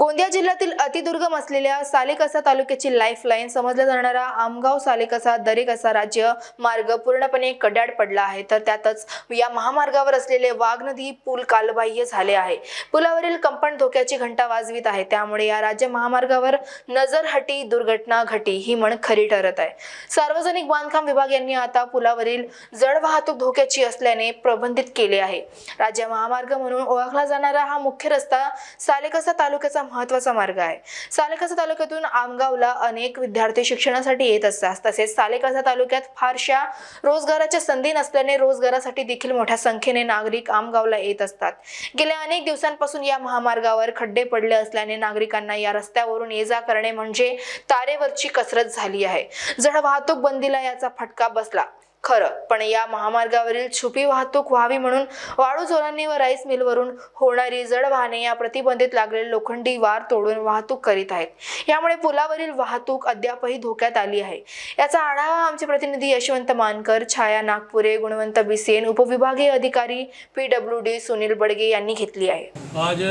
गोंदिया जिल्ह्यातील अतिदुर्गम असलेल्या सालेकसा तालुक्याची लाईफलाईन समजला जाणारा आमगाव सालेकसा दरेकसा राज्य मार्ग पूर्णपणे कड्याड पडला आहे. तर त्यातच या महामार्गावर असलेले वाघ नदी पूल कालबाह्य झाले आहे. पुलावरील कंपन धोक्याची घंटा वाजवीत आहे. त्यामुळे या राज्य महामार्गावर नजरहटी दुर्घटना घटी ही म्हण खरी ठरत आहे. सार्वजनिक बांधकाम विभाग यांनी आता पुलावरील जड वाहतूक धोक्याची असल्याने प्रबंधित केले आहे. राज्य महामार्ग म्हणून ओळखला जाणारा हा मुख्य रस्ता सालेकसा तालुक्याचा महत्त्वाचा मार्ग आहे. सालेकसा तालुक्यातून आमगावला अनेक विद्यार्थी शिक्षणासाठी येत असतात. तसेच सालेकसा तालुक्यात फारशा रोजगाराच्या संधी नसल्याने रोजगारासाठी देखील मोठ्या संख्येने नागरिक आमगावला येत असतात. गेल्या अनेक दिवसांपासून या महामार्गावर खड्डे पडले असल्याने नागरिकांना या रस्त्यावरून ये जा करणे म्हणजे तारेवरची कसरत झाली आहे. जड वाहतूक बंदीला याचा फटका बसला. खरं. पण या महामार्गावरील छुपी वाहतूक व्हावी म्हणून वाळू चोरांनी व राईस मिलवरून होणारी जड वाहने या प्रतिबंधित लागलेले लोखंडी वार तोडून वाहतूक करीत आहेत. यामुळे पुलावरील वाहतूक अद्यापही धोक्यात आली आहे. याचा आढावा आमचे प्रतिनिधी यशवंत मानकर छाया नागपुरे गुणवंत बिसेन उपविभागीय अधिकारी P W D Sunil Badge यांनी घेतली आहे. आज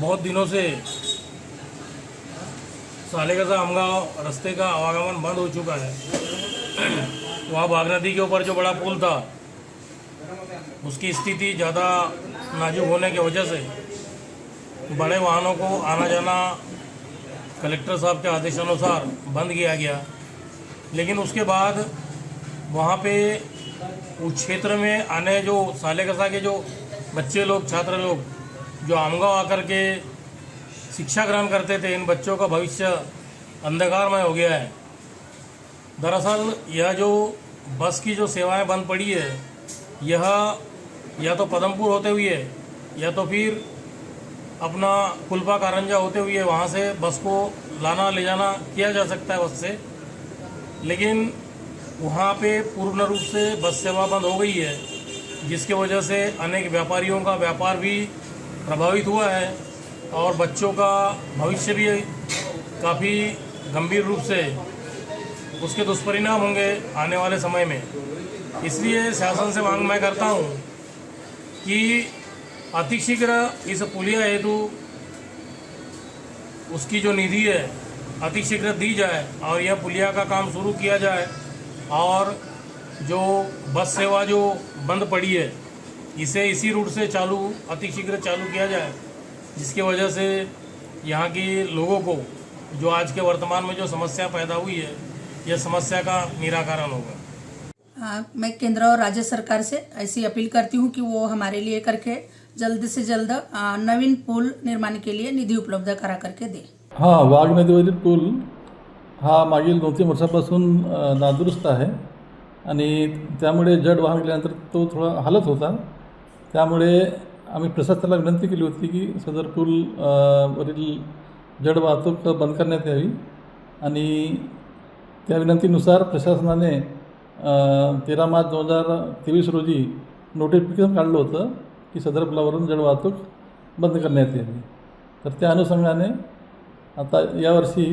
बहुत दिनों से सालेगसा आमगांव, रास्ते का आवागमन बंद हो चुका है। वहाँ बाघ नदी के ऊपर जो बड़ा पुल था, उसकी स्थिति ज़्यादा नाजुक होने की वजह से बड़े वाहनों को आना जाना कलेक्टर साहब के आदेशानुसार बंद किया गया। लेकिन उसके बाद वहाँ पे उस क्षेत्र में आने जो सालेकसा के जो बच्चे लोग, छात्र लोग, जो आमगांव आकर के शिक्षा ग्रहण करते थे, इन बच्चों का भविष्य अंधकारमय हो गया है। दरअसल, यह जो बस की जो सेवाएँ बंद पड़ी है, यह या तो पदमपुर होते हुए या तो फिर अपना कुलपा कारंजा होते हुए वहाँ से बस को लाना, ले जाना किया जा सकता है बस से। लेकिन वहाँ पे पूर्ण रूप से बस सेवा बंद हो गई है, जिसके वजह से अनेक व्यापारियों का व्यापार भी प्रभावित हुआ है। और बच्चों का भविष्य भी काफ़ी गंभीर रूप से उसके दुष्परिणाम होंगे आने वाले समय में। इसलिए शासन से मांग मैं करता हूँ कि अतिशीघ्र इस पुलिया हेतु उसकी जो निधि है, अतिशीघ्र दी जाए और यह पुलिया का काम शुरू किया जाए और जो बस सेवा जो बंद पड़ी है, इसे इसी रूट से चालू, अतिशीघ्र चालू किया जाए। जिसकी वजह से यहाँ के लोगों को जो आज के वर्तमान में जो समस्या पैदा हुई है यह समस्या का निराकरण होगा। हाँ, मैं केंद्र और राज्य सरकार से ऐसी अपील करती हूँ कि वो हमारे लिए करके जल्द से जल्द नवीन पुल निर्माण के लिए निधी उपलब्ध करा करके दे। हाँ वाघ नदीवरील पूल हा मागील दोन तीन वर्षापासून नादुरुस्त आहे. आणि त्यामुळे जड वाहन गेल्यानंतर तो थोडा हालत होता. त्यामुळे आम्ही प्रशासनाला विनंती केली होती की सदर पूल वरील जड वाहतूक बंद करण्यात यावी आणि त्या विनंतीनुसार प्रशासनाने तेरा मार्च दोन हजार तेवीस रोजी नोटिफिकेशन काढलं होतं की सदर पुलावरून जड वाहतूक बंद करण्यात यावी. तर त्या अनुषंगाने आता यावर्षी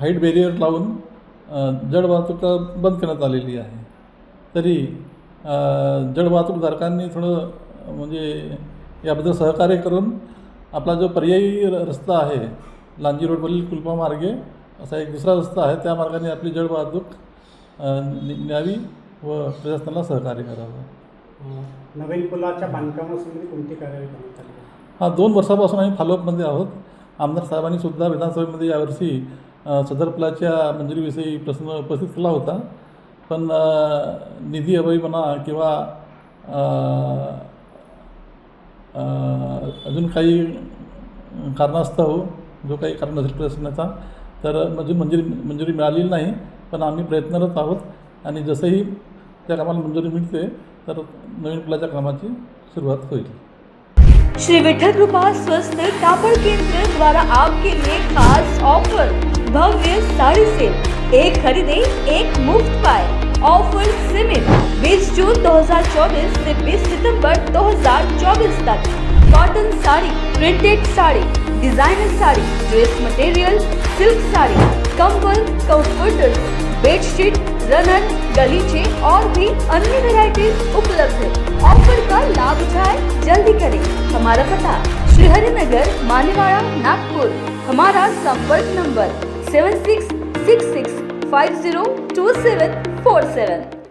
हाईट बॅरियर लावून जड वाहतूक बंद करण्यात आलेली आहे. तरी अ, जड वाहतूकधारकांनी थोडं म्हणजे याबद्दल सहकार्य करून आपला जो पर्यायी रस्ता आहे लांजी रोडवरील कुलपा मार्गे असा एक दुसरा रस्ता आहे त्या मार्गाने आपली जड वाहतूक अ, नि- न्यावी व प्रशासनाला सहकार्य करावं. नवीन पुलाच्या बांधकामासंबंधी कोणती कार्यवाही करण्यात आली? आहे? हा दोन वर्षापासून आम्ही फॉलोअपमध्ये आहोत. आमदार साहेबांनी सुद्धा विधानसभेमध्ये यावर्षी सदर पुलाच्या मंजुरीविषयी प्रश्न उपस्थित केला होता. पण निधी अभावी म्हणा किंवा अजून काही कारणास्तव जो काही कारण असेल प्रशासनाचा तर अजून मंजुरी मंजुरी मिळालेली नाही पण आम्ही प्रयत्नरत आहोत. आणि जसंही त्या कामाला मंजुरी मिळते तर नवीन पुलाच्या कामाची सुरुवात होईल. श्री विठल कृपा स्वस्त कापड़ केंद्र द्वारा आपके लिए खास ऑफर भव्य साड़ी सेल. एक खरीदे एक मुफ्त पाए. ऑफ़र सीमित 20 जून 2024 से 20 सितंबर 2024 तक. Cotton sari printed sari designer sari dress material silk sari, कंबल कंफर्टर्स बेडशीट रनन गलीचे और भी अन्य वैरायटीज उपलब्ध है. ऑफ़र का लाभ उठाए, जल्दी करें. हमारा पता, श्रीहरिनगर, मानेवाड़ा, नागपुर. हमारा संपर्क number seven six six six five zero two seven 47